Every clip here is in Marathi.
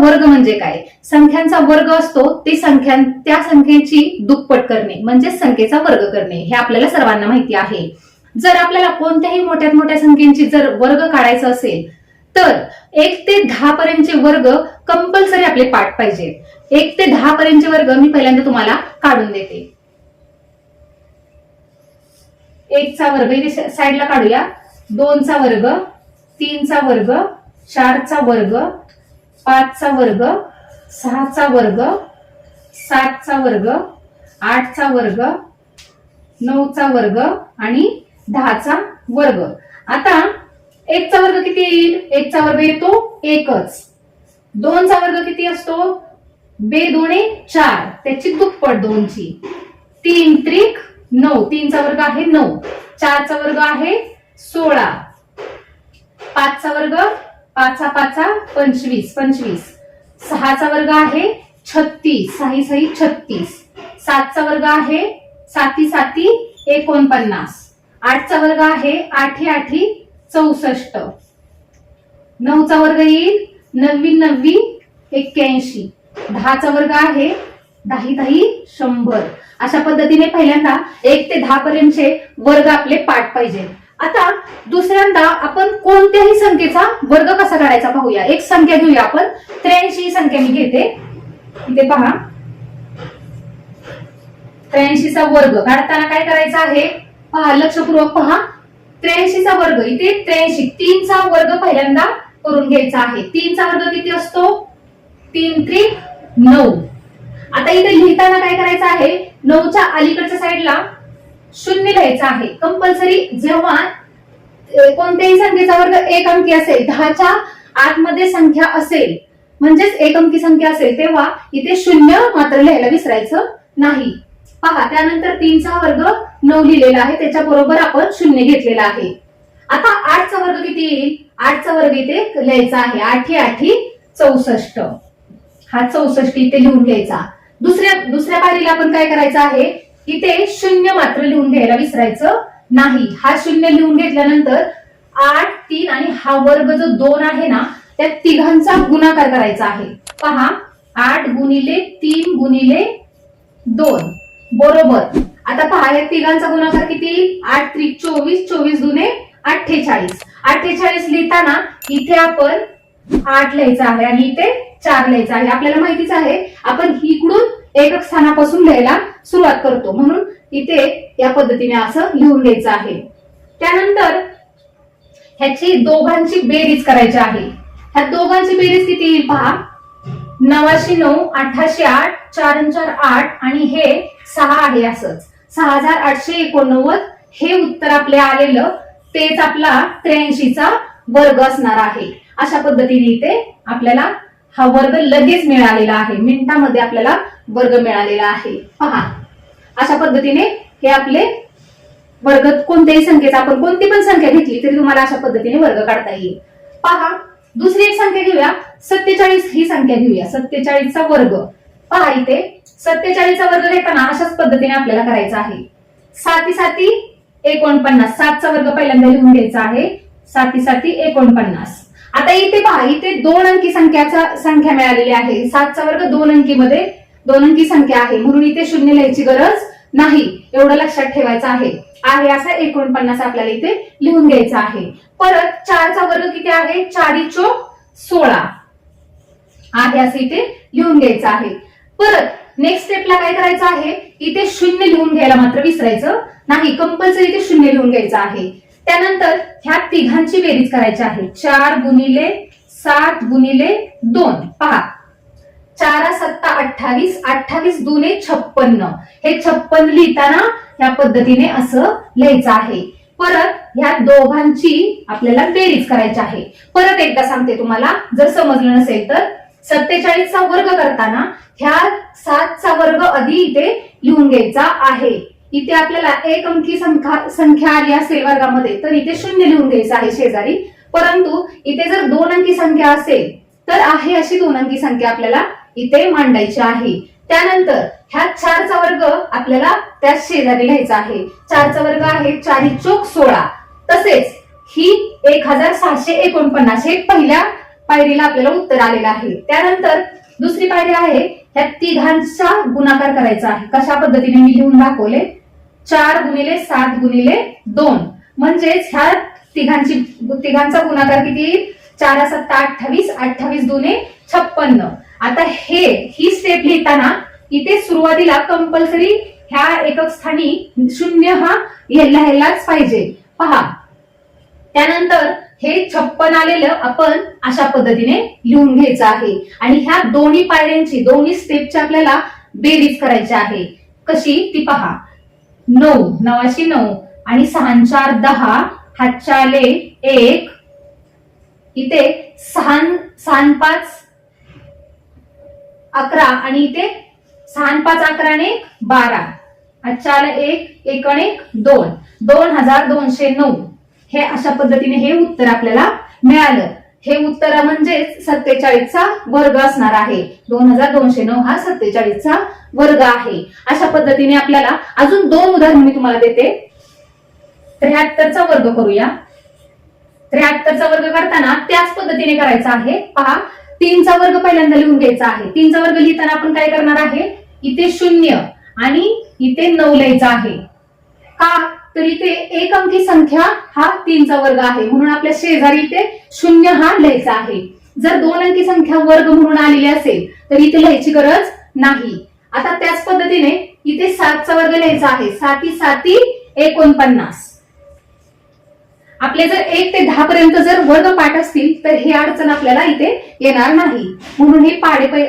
वर्ग म्हणजे काय? संख्यांचा वर्ग असतो ते संख्या त्या संख्येची दुप्पट करणे म्हणजे संख्येचा वर्ग करणे हे आपल्याला सर्वांना माहिती आहे. जर आपल्याला कोणत्याही मोठ्यात मोठ्या संख्येची जर वर्ग काढायचा असेल तर एक ते दहा पर्यंतचे वर्ग कंपल्सरी आपले पाठ पाहिजे. एक ते दहा पर्यंतचे वर्ग मी पहिल्यांदा तुम्हाला काढून देते. एकचा वर्ग इथे साईडला काढूया. दोनचा वर्ग तीनचा वर्ग चारचा वर्ग पाचचा वर्ग सहाचा वर्ग सातचा वर्ग आठचा वर्ग नऊचा वर्ग आणि दहाचा वर्ग. आता एकचा वर्ग किती येईल? एकचा वर्ग येतो एकच. दोनचा वर्ग किती असतो? बे दोने चार. त्याची दुप्पट दोनची. तीन त्रिक नऊ. तीनचा वर्ग आहे नऊ. चारचा वर्ग आहे सोळा. पाचचा वर्ग पाचा पाचा पंचवीस पंचवीस. सहाचा वर्ग आहे छत्तीस सही सही छत्तीस. सातचा वर्ग आहे साती साती एकोणपन्नास. आठचा वर्ग आहे आठी आठी चौसष्ट. नऊचा वर्ग येईल नव्वी नव्वी एक्क्याऐंशी. दहाचा वर्ग आहे दाही दाही शंभर. अशा पद्धतीने पहिल्यांदा एक ते दहा पर्यंतचे वर्ग आपले पाठ पाहिजे. आता दुसऱ्यांदा आपण कोणत्याही संख्येचा वर्ग कसा काढायचा पाहूया. एक संख्या घेऊया आपण. त्र्याऐंशी ही संख्या मी घेते. इथे पहा. त्र्याऐंशीचा वर्ग. काढताना काय करायचं आहे? पहा लक्षपूर्वक पहा. त्र्याऐंशीचा वर्ग. इथे त्र्याऐंशी. तीनचा वर्ग पहिल्यांदा करून घ्यायचा आहे. तीनचा वर्ग किती असतो? तीन त्रिक नऊ. आता इथे लिहिताना काय करायचं आहे? नऊच्या अलीकडच्या साईडला शून्य लिहायचं आहे. कंपल्सरी जेव्हा कोणत्याही संख्येचा वर्ग एक अंकी असेल दहाच्या आतमध्ये संख्या असेल म्हणजेच एक अंकी संख्या असेल तेव्हा इथे शून्य मात्र लिहायला विसरायचं नाही. पहा त्यानंतर तीनचा वर्ग नऊ लिहिलेला आहे त्याच्या बरोबर आपण शून्य घेतलेला आहे. आता आठचा वर्ग किती येईल? आठचा वर्ग इथे लिहायचा आहे आठी आठी चौसष्ट. हा चौसष्ट इथे लिहून घ्यायचा. दुसऱ्या दुसऱ्या पायरीला आपण काय करायचं आहे? इथे शून्य मात्र लिहून घ्यायला विसरायचं नाही. हा शून्य लिहून घेतल्यानंतर आठ तीन आणि हा वर्ग जो दोन आहे ना त्या तिघांचा गुणाकार करायचा आहे. पहा आठ गुणिले तीन गुणिले दोन. बरोबर. आता पहा या तिघांचा गुणाकार किती? आठ त्रिक चोवीस चोवीस गुणे अठ्ठेचाळीस. अठ्ठेचाळीस लिहिताना इथे आपण आठ लिहायचं आहे आणि इथे चार लिहायचं आहे. आपल्याला माहितीच आहे आपण इकडून एकक स्थानापासून लिहायला सुरुवात करतो. म्हणून इथे या पद्धतीने असं लिहून घ्यायचं आहे. त्यानंतर ह्याची दोघांची बेरीज करायची आहे. ह्या दोघांची बेरीज किती येईल पहा? नवाशे नऊ अठराशे आठ चार चार आठ आणि हे सहा आहे असंच. सहा हजार आठशे एकोणनव्वद हे उत्तर आपले आलेलं तेच आपला त्र्याऐंशीचा वर्ग असणार आहे. अशा पद्धतीने इथे आपल्याला हा वर्ग लगेच मिळालेला आहे. मिनिटामध्ये आपल्याला वर्ग मिळालेला आहे. पहा. अशा पद्धतीने हे आपले वर्ग कोणत्याही संख्येचा आपण कोणती पण संख्या घेतली तरी तुम्हाला अशा पद्धतीने वर्ग काढता येईल. पहा. दुसरी एक संख्या घेऊया. सत्तेचाळीस ही संख्या घेऊया. सत्तेचाळीसचा वर्ग. पहा इथे. सत्तेचाळीसचा वर्ग घेताना अशाच पद्धतीने आपल्याला करायचा आहे. साती साती एकोणपन्नास. सातचा वर्ग पहिल्यांदा लिहून घ्यायचा आहे. साती साती एकोणपन्नास. आता इथे पहा इथे दोन अंकी संख्याचा संख्या मिळालेली आहे. सातचा वर्ग दोन अंकीमध्ये दोन अंकी संख्या आहे. म्हणून इथे शून्य लिहायची गरज नाही. एवढं लक्षात ठेवायचं आहे. आहे असा एकोणपन्नास आपल्याला इथे लिहून घ्यायचा आहे. परत चारचा वर्ग किती आहे? चारी चोक सोळा. आहे असं इथे लिहून घ्यायचं आहे. परत नेक्स्ट स्टेपला काय करायचं आहे? इथे शून्य लिहून घ्यायला मात्र विसरायचं नाही. कंपल्सरी इथे शून्य लिहून घ्यायचं आहे. त्यानंतर ह्या तिघांची बेरीज करायची आहे. चार गुणिले सात गुणिले दोन. पहा. चारा सत्ता अठ्ठावीस अठ्ठावीस दुने छप्पन्न. हे छप्पन लिहिताना या पद्धतीने असं लिहायचं आहे. परत ह्या दोघांची आपल्याला बेरीज करायची आहे. परत एकदा सांगते तुम्हाला जर समजलं नसेल तर. सत्तेचाळीसचा वर्ग करताना ह्या सातचा वर्ग आधी इथे लिहून घ्यायचा आहे. इथे आपल्याला एक अंकी संख्या संख्या आली असेल वर्गामध्ये तर इथे शून्य लिहून घ्यायचं आहे शेजारी. परंतु इथे जर दोन अंकी संख्या असेल तर आहे अशी दोन अंकी संख्या आपल्याला इथे मांडायची आहे. त्यानंतर ह्या चारचा वर्ग आपल्याला त्या शेजारी लिहायचा आहे. चारचा वर्ग आहे चारी चोक सोळा. तसेच ही एक हजार सहाशे एकोणपन्नास हे पहिल्या पायरीला आपल्याला उत्तर आलेलं आहे. त्यानंतर दुसरी पायरी आहे ह्या तिघांचा गुणाकार करायचा आहे. कशा पद्धतीने मी लिहून दाखवले? चार गुणिले सात गुणिले दोन. म्हणजेच ह्या तिघांची तिघांचा गुणाकार किती? येईल चार सत्ता अठ्ठावीस अठ्ठावीस दोने छप्पन्न. आता हे ही स्टेप लिहिताना इथे सुरुवातीला कंपल्सरी ह्या एकक स्थानी शून्य हा लिहायलाच पाहिजे. पहा. त्यानंतर हे छप्पन आलेलं आपण अशा पद्धतीने लिहून घ्यायचं आहे. आणि ह्या दोन्ही पायऱ्यांची दोन्ही स्टेपची आपल्याला बेरीज करायची आहे. कशी? ती पहा. नऊ नवाशी नऊ. आणि सहा चार दहा हातचाले एक. इथे सहा सहा पाच अकरा. आणि इथे सहा पाच अकरा आणि एक बारा. हातचाल एक एक एक दोन. दोन हजार दोनशे नऊ. हे अशा पद्धतीने हे उत्तर आपल्याला मिळालं. हे उत्तर म्हणजेच सत्तेचाळीसचा वर्ग असणार आहे. दोन हजार दोनशे नऊ हा सत्तेचाळीसचा वर्ग आहे. अशा पद्धतीने आपल्याला अजून दोन उदाहरण मी तुम्हाला देते. त्र्याहत्तरचा वर्ग करूया. त्र्याहत्तरचा वर्ग करताना त्याच पद्धतीने करायचा आहे. पहा तीनचा वर्ग पहिल्यांदा लिहून घ्यायचा आहे. तीनचा वर्ग लिहिताना आपण काय करणार आहे? इथे शून्य आणि इथे नऊ लिहायचा आहे. का? तर इथे एक अंकी संख्या हा तीनचा वर्ग आहे. म्हणून आपल्या शेजारी इथे शून्य हा लिहायचा आहे. जर दोन अंकी संख्या वर्ग म्हणून आलेली असेल तर इथे लिहायची गरज नाही. आता त्याच पद्धतीने इथे सातचा वर्ग लिहायचा आहे. साती साती एकोणपन्नास. आपले जर एक ते दहा पर्यंत जर वर्ग पाठ असतील तर हे अडचण आपल्याला इथे येणार नाही. म्हणून हे पाडे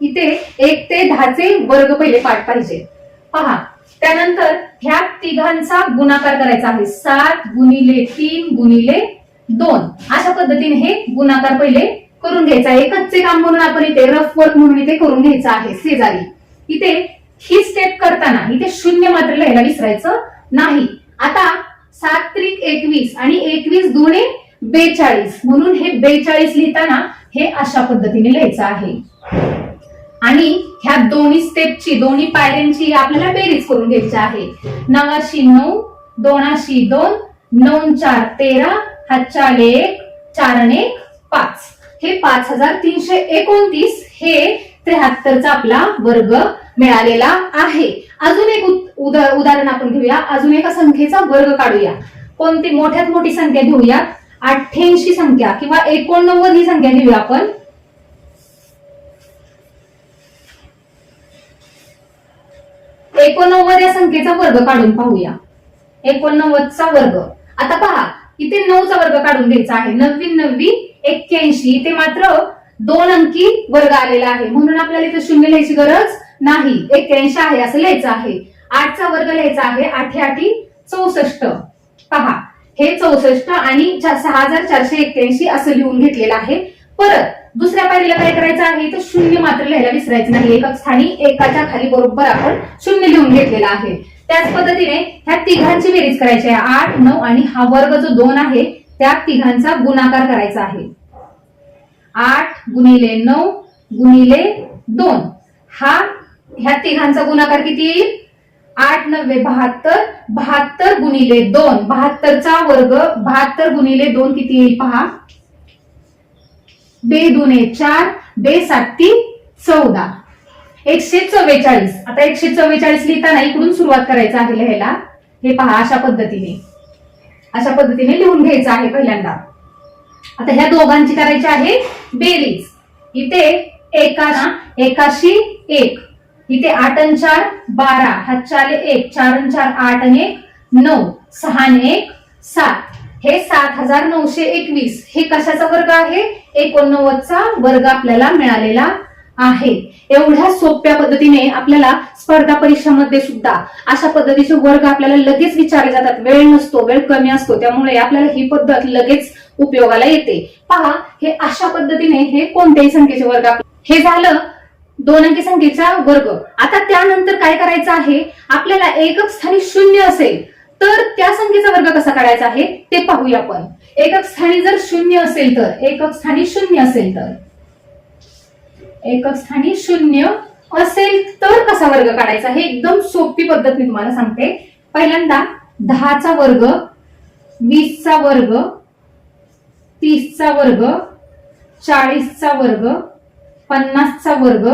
इथे एक ते दहाचे वर्ग पहिले पाठ पाहिजे. पहा त्यानंतर ह्या तिघांचा गुणाकार करायचा आहे. सात गुणिले तीन गुणिले दोन. अशा पद्धतीने हे गुणाकार पहिले करून घ्यायचा आहे. कच्चे काम म्हणून आपण इथे रफ वर्क म्हणून इथे करून घ्यायचं आहे. शेजारी. इथे ही स्टेप करताना इथे शून्य मात्र लिहायला विसरायचं नाही. आता सात त्रिक एकवीस आणि एकवीस दोन्ही बेचाळीस म्हणून हे बेचाळीस लिहिताना हे अशा पद्धतीने लिहायचं आहे. आणि ह्या दोन्ही स्टेपची दोन्ही पायऱ्यांची आपल्याला बेरीज करून घ्यायची आहे. नवाशी नऊ दोनाशी दोन नऊ चार तेरा हातचार एक चार एक पाच. हे पाच हजार तीनशे एकोणतीस हे त्र्याहत्तरचा आपला वर्ग मिळालेला आहे. अजून एक उदा- उदाहरण आपण घेऊया. अजून एका संख्येचा वर्ग काढूया. कोणती मोठ्यात मोठी संख्या घेऊया? अठ्ठ्याऐंशी संख्या किंवा एकोणनव्वद ही संख्या घेऊया आपण. एकोणनव्वद या संख्येचा वर्ग काढून पाहूया. एकोणनव्वदचा वर्ग. आता पहा इथे नऊचा वर्ग काढून घ्यायचा आहे. नव्वी नव्वी एक्क्याऐंशी. इथे मात्र दोन अंकी वर्ग आलेला आहे. म्हणून आपल्याला इथे शून्य लिहायची गरज नाही. एक्क्याऐंशी आहे असं लिहायचं आहे. आठचा वर्ग लिहायचा आहे. आठे आठी चौसष्ट. पहा हे चौसष्ट आणि सहा हजार चारशे एक्क्याऐंशी असं लिहून घेतलेलं आहे. परत दुसऱ्या पायरीला काय करायचं आहे? तर शून्य मात्र लिहायला विसरायचं नाही. एकक स्थानी एकाच्या खाली बरोबर आपण शून्य लिहून घेतलेला आहे. त्याच पद्धतीने ह्या तिघांची बेरीज करायची आहे. आठ नऊ आणि हा वर्ग जो दोन आहे त्या तिघांचा गुणाकार करायचा आहे. आठ गुणिले नऊ गुणिले दोन. हा ह्या तिघांचा गुणाकार किती येईल? आठ नव्वे बहात्तर बहात्तर गुणिले दोन. बहात्तरचा वर्ग बहात्तर गुणिले दोन किती येईल? पहा. बे दुने चार बे साती चौदा. एकशे चव्वेचाळीस. आता एकशे चव्वेचाळीस लिहिताना इकडून सुरुवात करायचं आहे लिहायला. हे पहा अशा पद्धतीने. अशा पद्धतीने लिहून घ्यायचं आहे पहिल्यांदा. आता ह्या दोघांची करायची आहे बेरीज. इथे एका एकाशी एक. इथे आठ आणि चार बारा. हात चार एक चार आणि चार आठ आणि एक नऊ. सहा आणि एक सात. हे सात हजार नऊशे एकवीस हे कशाचा वर्ग आहे? एकोणनव्वदचा वर्ग आपल्याला मिळालेला आहे. एवढ्या सोप्या पद्धतीने आपल्याला स्पर्धा परीक्षामध्ये सुद्धा अशा पद्धतीचे वर्ग आपल्याला लगेच विचारले जातात. वेळ नसतो वेळ कमी असतो त्यामुळे आपल्याला ही पद्धत लगेच उपयोगाला येते. पहा हे अशा पद्धतीने हे कोणत्याही संख्येचे वर्ग हे झालं दोन अंकी संख्येचा वर्ग. आता त्यानंतर काय करायचं आहे? आपल्याला एकक स्थानी शून्य असेल. तर त्या संख्येचा वर्ग कसा काढायचा आहे? ते पाहूया आपण. एकक स्थानी जर शून्य असेल तर एकक स्थानी शून्य असेल तर. एकक स्थानी शून्य असेल तर कसा वर्ग काढायचा? हे एकदम सोपी पद्धत मी तुम्हाला सांगते. पहिल्यांदा दहाचा वर्ग वीसचा वर्ग तीसचा वर्ग चाळीसचा वर्ग पन्नासचा वर्ग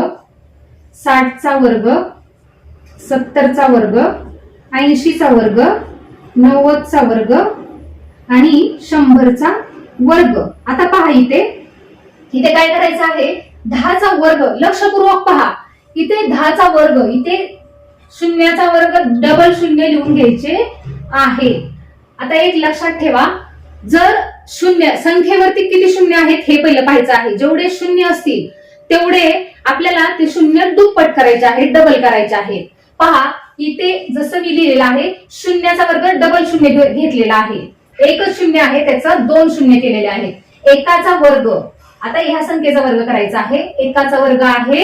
साठचा वर्ग सत्तरचा वर्ग ऐंशीचा वर्ग नव्वदचा वर्ग आणि शंभरचा वर्ग. आता पहा इथे. इथे काय करायचं आहे? दहाचा वर्ग. लक्षपूर्वक पहा. इथे दहाचा वर्ग इथे शून्याचा वर्ग डबल शून्य लिहून घ्यायचे आहे. आता एक लक्षात ठेवा. जर शून्य संख्येवरती किती शून्य आहेत हे पहिलं पाहायचं आहे. जेवढे शून्य असतील तेवढे आपल्याला ते शून्य दुप्पट करायचे आहे डबल करायचे आहे. पहा इथे जसं मी लिहिलेलं आहे शून्याचा वर्ग डबल शून्य घेतलेला आहे. एकच शून्य आहे त्याचा दोन शून्य केलेले आहेत एकाचा वर्ग आता ह्या संख्येचा वर्ग करायचा आहे. एकाचा वर्ग आहे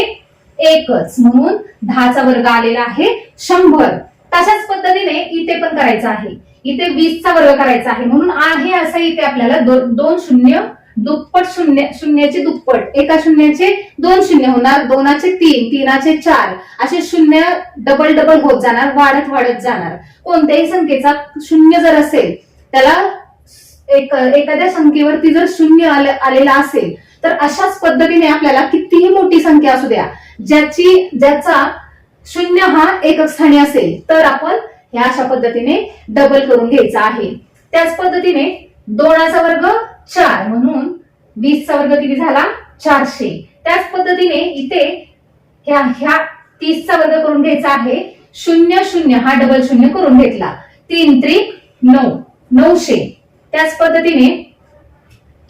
एकच. म्हणून दहाचा वर्ग आलेला आहे शंभर. तशाच पद्धतीने इथे पण करायचं आहे. इथे वीसचा वर्ग करायचा आहे. म्हणून आहे असं इथे आपल्याला दोन शून्य दुप्पट शून्य शून्याचे दुप्पट. एका शून्याचे दोन शून्य होणार. दोनाचे तीन तीनाचे चार. असे शून्य डबल डबल होत जाणार वाढत वाढत जाणार. कोणत्याही संख्येचा शून्य जर असेल त्याला एक एखाद्या संख्येवरती जर शून्य आलेला असेल तर अशाच पद्धतीने आपल्याला कितीही मोठी संख्या असू द्या ज्याची ज्याचा शून्य हा एकक स्थानी असेल तर आपण ह्या अशा पद्धतीने डबल करून घ्यायचा आहे. त्याच पद्धतीने दोनाचा वर्ग चार. म्हणून वीसचा वर्ग किती झाला? चारशे. त्याच पद्धतीने इथे ह्या ह्या तीसचा वर्ग करून घ्यायचा आहे. शून्य शून्य. हा डबल शून्य करून घेतला. तीन त्रिक नऊ. नऊशे. त्याच पद्धतीने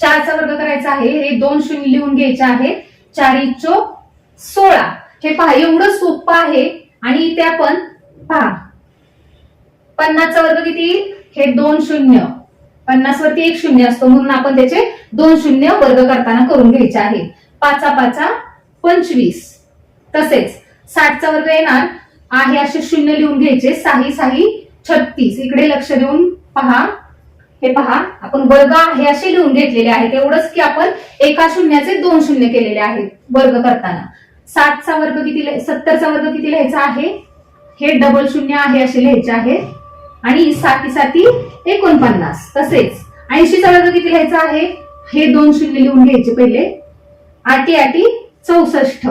चारचा वर्ग करायचा आहे. हे दोन शून्य लिहून घ्यायचे आहे. चारी चोक सोळा. हे पहा एवढं सोपं आहे. आणि इथे आपण पहा. पन्नासचा वर्ग किती? हे दोन शून्य. पन्नास वरती एक शून्य असतो म्हणून आपण त्याचे दोन शून्य वर्ग करताना करून घ्यायचे आहे. पाचा पाचा पंचवीस. तसेच साठचा वर्ग येणार. आहे असे शून्य लिहून घ्यायचे. साही साही छत्तीस. इकडे लक्ष देऊन पहा. हे पहा. आपण वर्ग आहे असे लिहून घेतलेले आहेत. एवढंच की आपण एका शून्याचे दोन शून्य केलेले आहेत वर्ग करताना. साठचा वर्ग किती सत्तरचा वर्ग किती लिहायचा आहे? हे डबल शून्य आहे असे लिहायचे आहे. आणि साती साती एकोणपन्नास. तसेच ऐंशीचा वर्ग किती लिहायचा आहे? हे दोन शून्य लिहून घ्यायचे पहिले. आटी आटी चौसष्ट.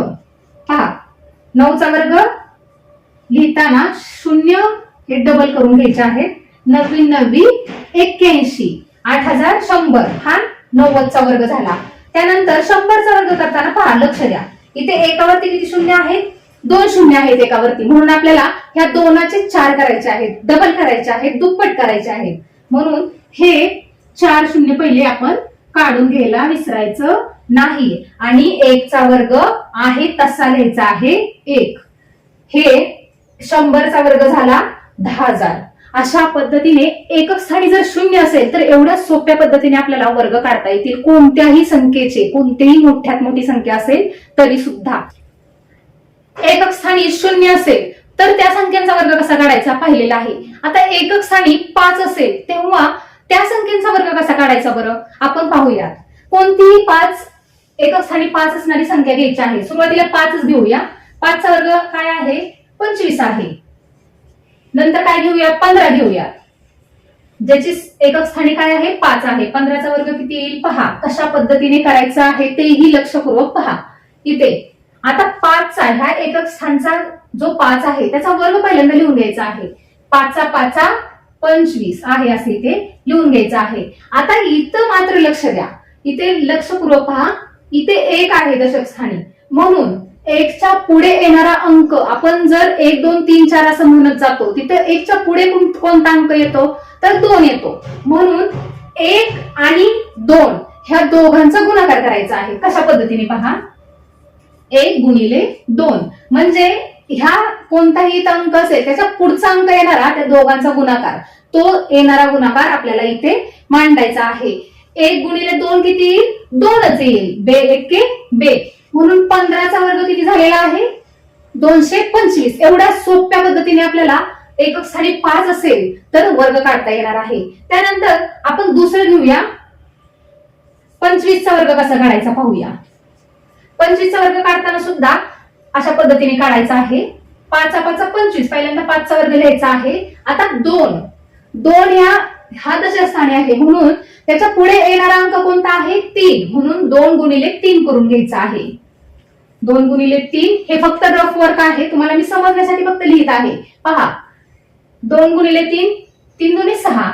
पहा नऊचा वर्ग लिहिताना शून्य हे डबल करून घ्यायचे आहेत. नव्वी नववी एक्क्याऐंशी. आठ हजार शंभर. हा नव्वदचा वर्ग झाला. त्यानंतर शंभरचा वर्ग करताना पहा लक्ष द्या. इथे एकावरती किती शून्य आहेत दोन शून्य आहेत एकावरती. म्हणून आपल्याला ह्या दोनाचे चार करायचे आहेत डबल करायचे आहेत दुप्पट करायचे आहेत. म्हणून हे चार शून्य पहिले आपण काढून घ्यायला विसरायचं नाही. आणि एकचा वर्ग आहे तसा लिहायचा आहे एक. हे शंभरचा वर्ग झाला दहा हजार. अशा पद्धतीने एकक स्थानी जर शून्य असेल तर एवढ्या सोप्या पद्धतीने आपल्याला वर्ग काढता येतील. कोणत्याही संख्येचे कोणतेही मोठ्यात मोठी संख्या असेल तरी सुद्धा एकक स्थानी शून्य असेल तर त्या संख्यांचा वर्ग कसा काढायचा? पाहिलेला आहे. आता एकक स्थानी पाच असेल तेव्हा त्या संख्येचा वर्ग कसा काढायचा बरं? आपण पाहूयात. कोणतीही पाच एकक स्थानी पाच असणारी संख्या घ्यायची आहे. सुरुवातीला पाचच घेऊया. पाचचा वर्ग काय आहे? पंचवीस आहे. नंतर काय घेऊया? पंधरा घेऊया. ज्याची एकक स्थानी काय आहे? पाच आहे. पंधराचा वर्ग किती येईल? पहा कशा पद्धतीने करायचा आहे तेही लक्षपूर्वक पहा. इथे आता पाचचा ह्या एकक स्थानचा जो पाच आहे त्याचा वर्ग पहिल्यांदा लिहून घ्यायचा आहे. पाचचा पाचा पंचवीस आहे असे इथे लिहून घ्यायचं आहे. आता इथं मात्र लक्ष द्या. इथे लक्षपूर्वक पहा. इथे एक आहे दशक स्थानी म्हणून एकच्या पुढे येणारा अंक आपण जर एक दोन तीन चार असं म्हणत जातो तिथं एकच्या पुढे कोण- कोणता अंक येतो? तर दोन येतो. म्हणून एक आणि दोन ह्या दोघांचा गुणाकार करायचा आहे. कशा पद्धतीने पहा? एक गुणिले दोन. म्हणजे ह्या कोणताही इथं अंक असेल त्याचा पुढचा अंक येणारा त्या दोघांचा गुणाकार. तो येणारा गुणाकार आपल्याला इथे मांडायचा आहे. एक गुणिले दोन किती येईल? दोनच येईल. बे एके बे. म्हणून पंधराचा वर्ग किती झालेला आहे? दोनशे पंचवीस. एवढ्या सोप्या पद्धतीने आपल्याला एकक स्थानी पाच असेल तर वर्ग काढता येणार आहे. त्यानंतर आपण दुसरं घेऊया. पंचवीसचा वर्ग कसा काढायचा पाहूया. पंचवीसचा वर्ग काढताना सुद्धा अशा पद्धतीने काढायचा आहे. पाचा पाचा पंचवीस पहिल्यांदा पाचचा वर्ग लिहायचा आहे. आता दोन. दोन या हा दशस्थानी आहे. म्हणून त्याच्या पुढे येणारा अंक कोणता आहे? तीन. म्हणून दोन गुणिले तीन करून घ्यायचा आहे. दोन गुणिले तीन हे फक्त रफ वर्क आहे. तुम्हाला मी समजण्यासाठी फक्त लिहित आहे. पहा. दोन गुणिले तीन तीन दोन्ही सहा.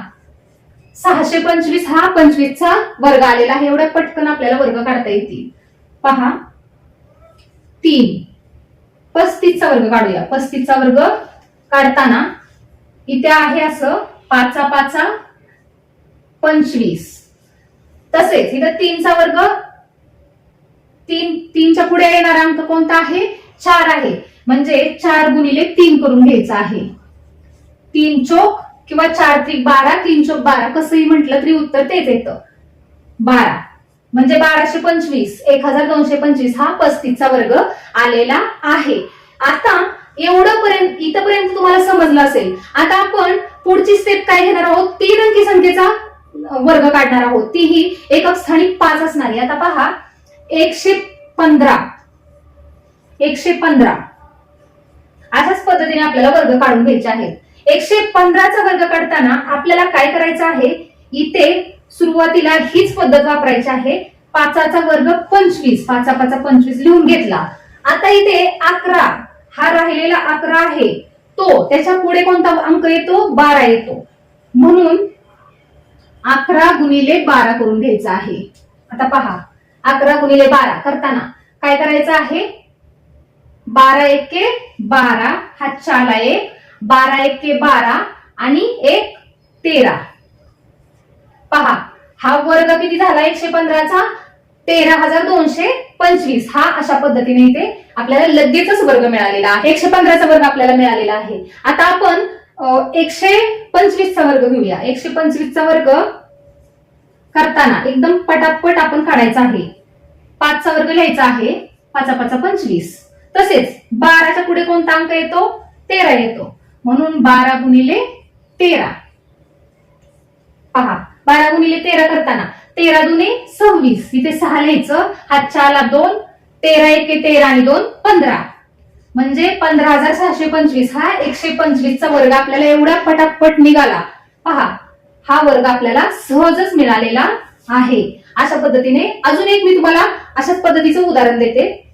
सहाशे पंचवीस हा पंचवीसचा वर्ग आलेला आहे. एवढ्या पटकन आपल्याला वर्ग काढता येतील. पहा. तीन. पस्तीसचा वर्ग काढूया. पस्तीसचा वर्ग काढताना इथे आहे असं पाचा पाचा पंचवीस. तसेच इथं तीनचा वर्ग तीन तीनच्या पुढे येणारा अंक कोणता आहे? चार आहे. म्हणजे चार गुणिले तीन करून घ्यायचा आहे. तीन चोक किंवा चार त्रिक बारा तीन चोक बारा कसंही म्हटलं तरी उत्तर तेच येतं. बारा. म्हणजे बाराशे पंचवीस एक हजार दोनशे पंचवीस हा पस्तीसचा वर्ग आलेला आहे. आता एवढं पर्यंत इथपर्यंत तुम्हाला समजलं असेल. आता आपण पुढची स्टेप काय घेणार आहोत? तीन अंकी संख्येचा वर्ग काढणार आहोत. तीही एकक स्थानी पाच असणारी. आता पहा एकशे पंधरा. एकशे पंधरा. अशाच पद्धतीने आपल्याला वर्ग काढून घ्यायचे आहेत. एकशे पंधराचा वर्ग काढताना आपल्याला काय करायचं आहे? इथे सुरुवातीला हीच पद्धत वापरायची आहे. पाचाचा वर्ग पंचवीस पाचा पाचा पंचवीस लिहून घेतला. आता इथे अकरा हा राहिलेला अकरा आहे. तो त्याच्या पुढे कोणता अंक येतो? बारा येतो. म्हणून अकरा गुणिले बारा करून घ्यायचा आहे. आता पहा अकरा गुणिले बारा करताना काय करायचं आहे? बारा एके बारा हा चाला एक बारा एके बारा आणि एक तेरा. पहा हा वर्ग किती झाला? एकशे पंधराचा? तेरा हजार दोनशे पंचवीस. हा अशा पद्धतीने इथे आपल्याला लगेचच वर्ग मिळालेला आहे. एकशे पंधराचा वर्ग आपल्याला मिळालेला आहे. आता आपण एकशे पंचवीसचा वर्ग घेऊया. एकशे पंचवीसचा वर्ग करताना एकदम पटापट आपण काढायचा आहे. पाचचा वर्ग लिहायचा आहे. पाचा पाचा पंचवीस. तसेच बाराच्या पुढे कोणता अंक येतो? तेरा येतो. म्हणून बारा गुणिले तेरा. पहा बारा गुणिले तेरा करताना. तेरा दुने सव्वीस. इथे सहा लिहायचं. हातच्या आला दोन तेरा एके तेरा आणि दोन पंधरा. म्हणजे पंधरा हजार सहाशे पंचवीस. हा एकशे पंचवीसचा वर्ग आपल्याला एवढा पटापट निघाला. पहा हा वर्ग आपल्याला सहजच मिळालेला आहे. अशा पद्धतीने अजून एक मी तुम्हाला अशाच पद्धतीचं उदाहरण देते.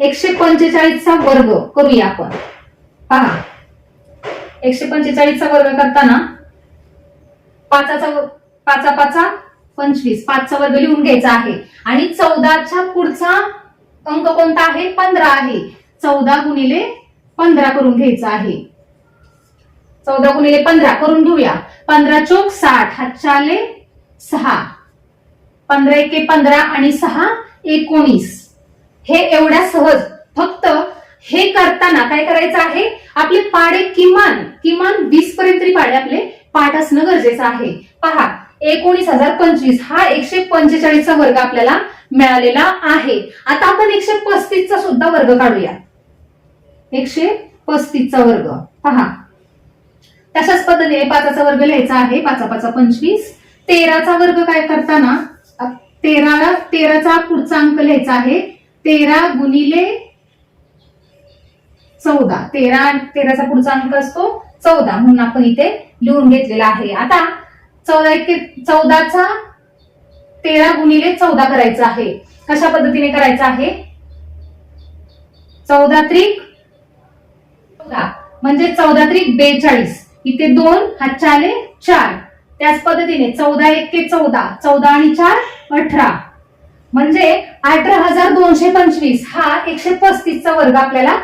एकशे पंचेचाळीसचा वर्ग करूया आपण. पहा. एकशे पंचेचाळीसचा वर्ग करताना पाचाचा पाचा पाचा पंचवीस. पाचचा वर्ग लिहून घ्यायचा आहे. आणि चौदाच्या पुढचा अंक कोणता आहे? पंधरा आहे. चौदा गुणिले पंधरा करून घ्यायचा आहे. चौदा गुणिले पंधरा करून घेऊया. पंधरा चोक साठ हातच्या आले सहा. पंधरा एके पंधरा आणि सहा एकोणीस. हे एवढ्या सहज. फक्त हे करताना काय करायचं आहे? आपले पाडे किमान किमान वीस पर्यंत तरी पाडे आपले पाठ असणं गरजेचं आहे. पहा एकोणीस हजार पंचवीस हा एकशे पंचेचाळीसचा वर्ग आपल्याला मिळालेला आहे. आता आपण एकशे पस्तीसचा सुद्धा वर्ग काढूया. एकशे पस्तीसचा वर्ग. पहा. तशाच पद्धतीने पाचाचा वर्ग लिहायचा आहे. पाचा पाचा पंचवीस तेराचा वर्ग काय करताना? तेराला तेराचा पुढचा अंक लिहायचा आहे. तेरा गुणिले चौदा. तेरा तेराचा पुढचा अंक असतो. चौदा म्हणून आपण इथे लिहून घेतलेला आहे. आता चौदा इतके चौदाचा तेरा गुणिले चौदा करायचा आहे. कशा पद्धतीने करायचं आहे? चौदा त्रिक चौदा. म्हणजे चौदा त्रिक बेचाळीस. इथे दोन हातच्या आले चार. त्याच पद्धतीने चौदा एक के चौदा. चौदा आणि चार अठरा. म्हणजे अठरा हजार दोनशे पंचवीस हा एकशे पस्तीसचा वर्ग आपल्याला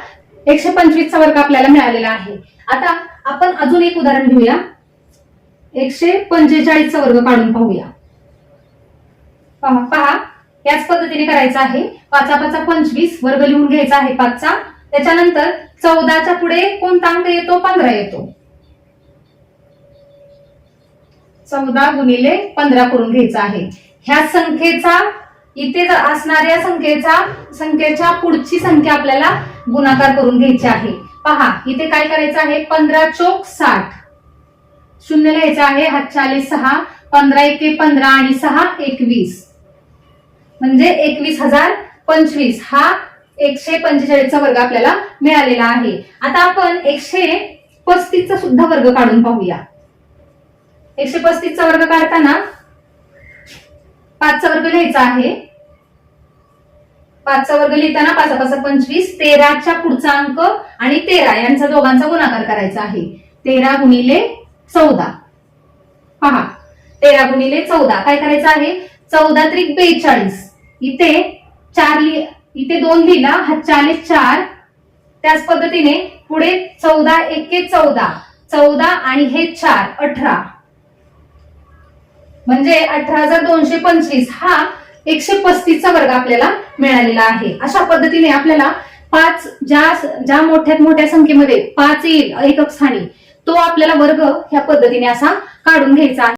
एकशे पंचवीसचा वर्ग आपल्याला मिळालेला आहे. आता आपण अजून एक उदाहरण घेऊया. एकशे पंचेचाळीसचा वर्ग काढून पाहूया. पहा पहा. याच पद्धतीने करायचं आहे. पाचा पाचा पंचवीस वर्ग लिहून घ्यायचा आहे पाचचा. त्याच्यानंतर चौदाच्या पुढे कोणता अंक येतो? पंधरा येतो. चौदा गुणिले पंधरा करून घ्यायचा आहे. ह्या संख्येचा इथे असणाऱ्या संख्येचा संख्येच्या पुढची संख्या आपल्याला गुणाकार करून घ्यायची आहे. पहा इथे काय करायचं आहे? पंधरा चोक साठ. शून्य लिहायचं आहे हातच्या आले सहा पंधरा एके पंधरा आणि सहा एकवीस. म्हणजे एकवीस हजार पंचवीस. हा एकशे पंचेचाळीसचा वर्ग आपल्याला मिळालेला आहे. आता आपण एकशे पस्तीसचा सुद्धा वर्ग काढून पाहूया. एकशे पस्तीसचा वर्ग काढताना पाचचा वर्ग लिहायचा आहे. पाचचा वर्ग लिहिताना पाच पाच पंचवीस तेराच्या पुढचा अंक आणि तेरा यांचा दोघांचा गुणाकार करायचा आहे. तेरा गुणिले चौदा. पहा तेरा गुणिले चौदा काय करायचं आहे? चौदा त्रिक बेचाळीस. इथे चार लि इथे दोन लिहिला हा चाळीस चार. त्याच पद्धतीने पुढे चौदा एके चौदा. चौदा आणि हे चार अठरा. म्हणजे अठरा हजार दोनशे पंचवीस. हा एकशे पस्तीसचा वर्ग आपल्याला मिळालेला आहे. अशा पद्धतीने आपल्याला पाच ज्या ज्या मोठ्यात मोठ्या संख्येमध्ये पाच येईल एकक स्थानी तो आपल्याला वर्ग ह्या पद्धतीने असा काढून घ्यायचा आहे.